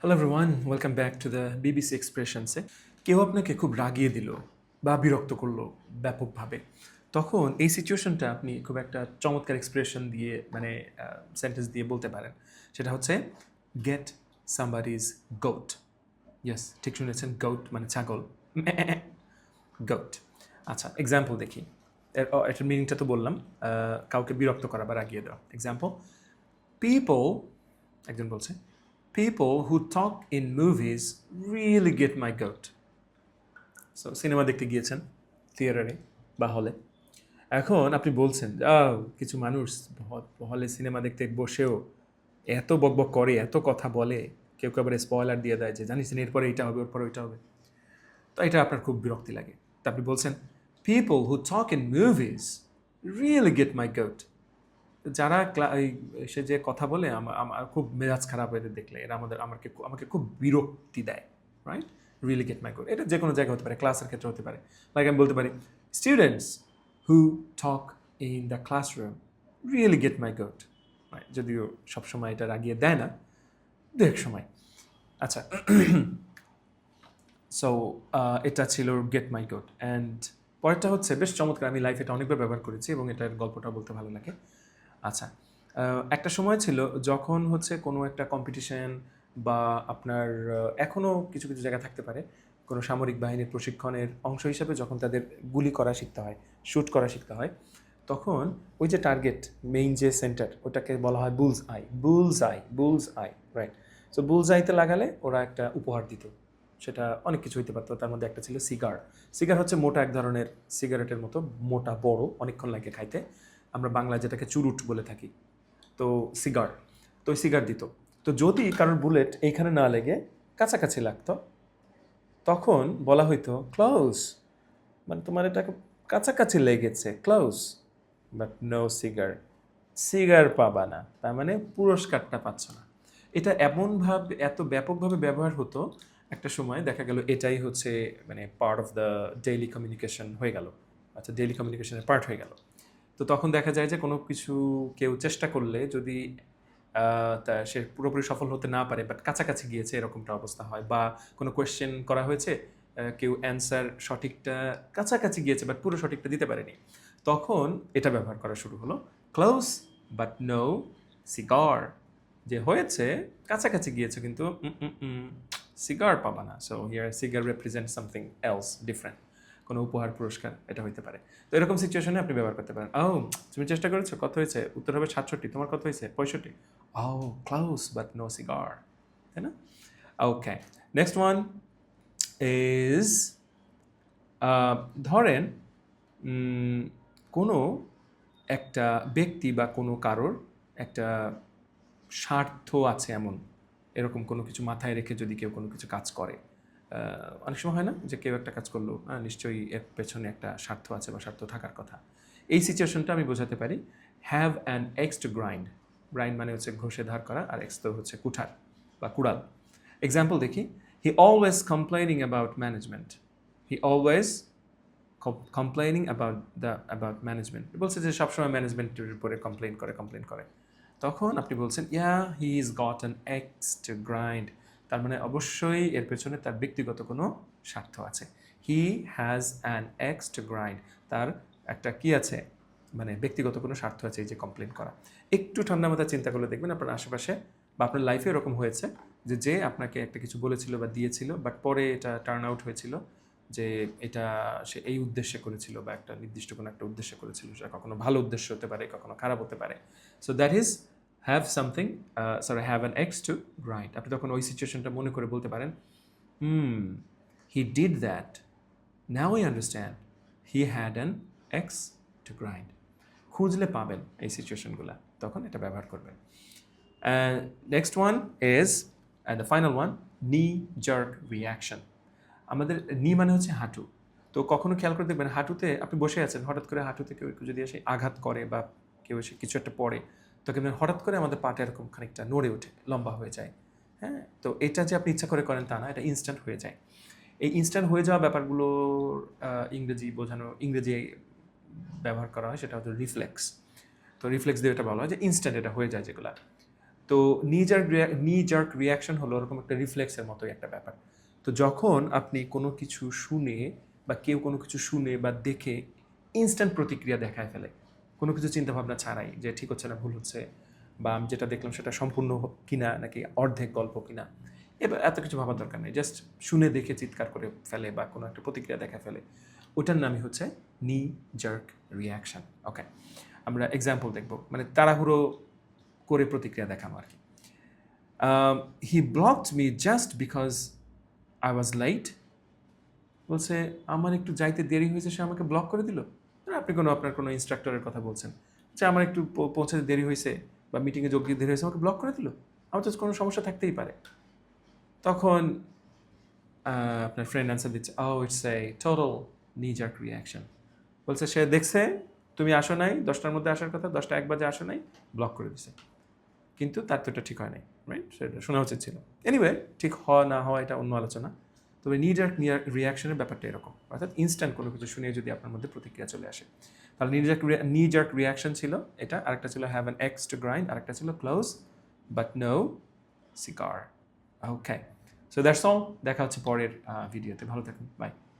Hello everyone welcome back to the BBC এক্সপ্রেশনসে কেউ আপনাকে খুব রাগিয়ে দিল বা বিরক্ত করল ব্যাপকভাবে। তখন এই সিচুয়েশনটা আপনি খুব একটা চমৎকার এক্সপ্রেশন দিয়ে মানে সেন্টেন্স দিয়ে বলতে পারেন। সেটা হচ্ছে get somebody's is goat yes ঠিক শুনেছেন? গৌট মানে ছাগল। গৌট আচ্ছা এক্সাম্পল দেখি। এর এটার মিনিংটা তো বললাম। কাউকে বিরক্ত করা বা রাগিয়ে দেওয়া। এক্সাম্পল পিপল একজন বলছে people who talk in movies really get my goat. So cinema দেখতে গিয়েছেন থিয়েটারে বা হলে এখন আপনি বলছেন "আহ, কিছু মানুষ হলে সিনেমা দেখতে বসেও এত বকবক করে এত কথা বলে কেউ কেউ আবার স্পয়লার দিয়ে দেয় যে জানিস এরপরে এইটা হবে ওর পরে ওইটা হবে। তো এটা আপনার খুব বিরক্তি লাগে। তা আপনি বলছেন people who talk in movies really get my goat যারা সে যে কথা বলে আমার খুব মেজাজ খারাপ হয়ে দেখলে, এরা আমাদের, আমাকে আমাকে খুব বিরক্তি দেয় রাইট রিয়েলি গেট মাই এটা যে কোনো জায়গায় হতে পারে ক্লাসের ক্ষেত্রে হতে পারে। লাইক আমি বলতে পারি students who talk in the classroom really get my goat যদিও সবসময় এটা রাগিয়ে দেয় না দু এক সময়। আচ্ছা সো এটা ছিল গেট মাই গোট অ্যান্ড পরেরটা হচ্ছে, বেশ চমৎকার, আমি লাইফে এটা অনেকবার ব্যবহার করেছি এবং এটার গল্পটা বলতে ভালো লাগে। আচ্ছা একটা সময় ছিল যখন হচ্ছে কোনো একটা কম্পিটিশন বা আপনার এখনও কিছু কিছু জায়গা থাকতে পারে, কোনো সামরিক বাহিনীর প্রশিক্ষণের অংশ হিসাবে যখন তাদের গুলি করা শিখতে হয় শ্যুট করা শিখতে হয়, তখন ওই যে টার্গেট মেইন যে সেন্টার ওটাকে বলা হয় bull's eye bull's eye bull's eye right so bull's আইতে লাগালে ওরা একটা উপহার দিত, সেটা অনেক কিছু হইতে পারতো, তার মধ্যে একটা ছিল সিগার সিগার হচ্ছে মোটা এক ধরনের সিগারেটের মতো, মোটা, বড়, অনেকক্ষণ লাগে খাইতে। আমরা বাংলায় যেটাকে চুরুট বলে থাকি। তো সিগার তো সিগার দিত। তো যদি কারোর বুলেট এইখানে না লেগে কাছাকাছি লাগতো, তখন বলা হইতো ক্লোজ মানে তোমার এটা কাছাকাছি লেগেছে close but no cigar cigar পাবা না, তার মানে পুরস্কারটা পাচ্ছ না। এটা এমনভাবে, এত ব্যাপকভাবে ব্যবহার হতো, একটা সময় দেখা গেল এটাই হচ্ছে মানে part of the daily communication হয়ে গেল। আচ্ছা ডেইলি কমিউনিকেশনের পার্ট হয়ে গেল। তো তখন দেখা যায় যে কোনো কিছু কেউ চেষ্টা করলে যদি তা সে পুরোপুরি সফল হতে না পারে বাট কাছাকাছি গিয়েছে এরকমটা অবস্থা হয় বা কোনো কোয়েশ্চেন করা হয়েছে কেউ অ্যান্সার সঠিকটা কাছাকাছি গিয়েছে বাট পুরো সঠিকটা দিতে পারেনি। তখন এটা ব্যবহার করা শুরু হলো। ক্লোজ বাট নো সিগার যে হয়েছে, কাছাকাছি গিয়েছে, কিন্তু সিগার পাবা না। So here cigar represent something else different কোনো উপহার, পুরস্কার, এটা হইতে পারে। তো এরকম সিচুয়েশনে আপনি ব্যবহার করতে পারেন। ও তুমি চেষ্টা করেছ? কত হয়েছে? উত্তর হবে সাতষট্টি। তোমার কত হয়েছে? পঁয়ষট্টি? ও ক্লাউস বাট নো সিগার তাই না? ওকে নেক্সট ওয়ান ইজ ধরেন কোনো একটা ব্যক্তি বা কোনো কারোর একটা স্বার্থ আছে এমন। এরকম কোনো কিছু মাথায় রেখে যদি কেউ কোনো কিছু কাজ করে। অনেক সময় হয় না যে কেউ একটা কাজ করল নিশ্চয়ই এর পেছনে একটা স্বার্থ আছে বা স্বার্থ থাকার কথা। এই সিচুয়েশনটা আমি বোঝাতে পারি have an axe to grind grind মানে হচ্ছে ঘষে ধার করা আর এক্স তো হচ্ছে কুঠার বা কুড়াল। এক্সাম্পল দেখি he always complaining about management he always complaining about the about management বলছে যে সবসময় ম্যানেজমেন্টের উপরে কমপ্লেন করে কমপ্লেন করে। তখন আপনি বলছেন yeah he is got an axe to grind তার মানে অবশ্যই এর পেছনে তার ব্যক্তিগত কোনো স্বার্থ আছে। He has an axe to grind তার একটা কি আছে? মানে ব্যক্তিগত কোনো স্বার্থ আছে এই যে কমপ্লেন করা। একটু ঠান্ডা মাথায় চিন্তা করলে দেখবেন আপনার আশেপাশে বা আপনার লাইফে এরকম হয়েছে যে যে আপনাকে একটা কিছু বলেছিল বা দিয়েছিল বাট পরে এটা টার্ন আউট হয়েছিল যে এটা সে এই উদ্দেশ্যে করেছিল বা একটা নির্দিষ্ট কোনো একটা উদ্দেশ্যে করেছিল। সেটা কখনো ভালো উদ্দেশ্য হতে পারে, কখনো খারাপ হতে পারে। So that is have something sorry have an axe to grind আপনি তখন ওই সিচুয়েশনটা মনে করে বলতে পারেন হুম he did that now I understand he had an axe to grind খুঁজলে পাবেন এই সিচুয়েশনগুলো তখন এটা ব্যবহার করবেন। Next one is the final one knee jerk reaction আমাদের নি মানে হচ্ছে হাঁটু। তো কখনো খেয়াল করে দেখবেন হাঁটুতে আপনি বসে আছেন, হঠাৎ করে হাঁটুতে কেউ যদি এসে আঘাত করে বা কেউ এসে কিছু একটা পড়ে তো কিন্তু হঠাৎ করে আমাদের পাটা এরকম খানিকটা নড়ে ওঠে, লম্বা হয়ে যায়। হ্যাঁ? তো এটা যে আপনি ইচ্ছা করে করেন তা না, এটা ইনস্ট্যান্ট হয়ে যায়। এই ইনস্ট্যান্ট হয়ে যাওয়া ব্যাপারগুলো ইংরেজি বোঝানো, ইংরেজি ব্যবহার করা হয়, সেটা হচ্ছে রিফ্লেক্স তো রিফ্লেক্স দিয়ে এটা বলা হয় যে ইনস্ট্যান্ট এটা হয়ে যায় যেগুলা। তো নি জার্ক নি জার্ক রিয়াকশন হলো ওরকম একটা রিফ্লেক্সের মতোই একটা ব্যাপার। তো যখন আপনি কোনো কিছু শুনে বা কেউ কোনো কিছু শুনে বা দেখে ইনস্ট্যান্ট প্রতিক্রিয়া দেখায় ফেলে কোনো কিছু চিন্তা ভাবনা ছাড়াই যে ঠিক হচ্ছে না, ভুল হচ্ছে বা আমি যেটা দেখলাম সেটা সম্পূর্ণ কিনা নাকি অর্ধেক গল্প কিনা, এবার এত কিছু ভাবার দরকার নেই। জাস্ট শুনে দেখে চিৎকার করে ফেলে বা কোনো একটা প্রতিক্রিয়া দেখা ফেলে। ওটার নামই হচ্ছে নি জার্ক রিয়াকশন ওকে আমরা এক্সাম্পল দেখব মানে তাড়াহুড়ো করে প্রতিক্রিয়া দেখানো আর কি। He blocked me just because I was late বলছে, আমার একটু যাইতে দেরি হয়েছে, সে আমাকে ব্লক করে দিল? আপনি কোনো আপনার কোনো ইনস্ট্রাক্টরের কথা বলছেন। যে আমার একটু পৌঁছাতে দেরি হয়েছে বা মিটিংয়ে যোগ দিয়ে দেরি হয়েছে, আমাকে ব্লক করে দিল। আমার তো কোনো সমস্যা থাকতেই পারে। তখন আপনার ফ্রেন্ড অ্যান্সার দিচ্ছে ও it's a total knee jerk reaction বলছে, সে দেখছে, তুমি আসো নাই, দশটার মধ্যে আসার কথা, দশটা এক বাজে আসো নাই ব্লক করে দিছে। কিন্তু তার তো এটা ঠিক হয় নাই রাইট সেটা শোনা উচিত ছিল। এনিওয়ে ঠিক হওয়া না হওয়া এটা অন্য আলোচনা। তবে নিডার্ক রিয়াকশনের ব্যাপারটা এরকম। অর্থাৎ ইনস্ট্যান্ট কোনো কিছু শুনে যদি আপনার মধ্যে প্রতিক্রিয়া চলে আসে। তাহলে নিজার্ক নিজার্ক রিয়াকশন ছিল এটা, আরেকটা ছিল have an axe to grind আরেকটা ছিল close but no cigar okay so that's all দেখা হচ্ছে পরের ভিডিওতে ভালো থাকুন বাই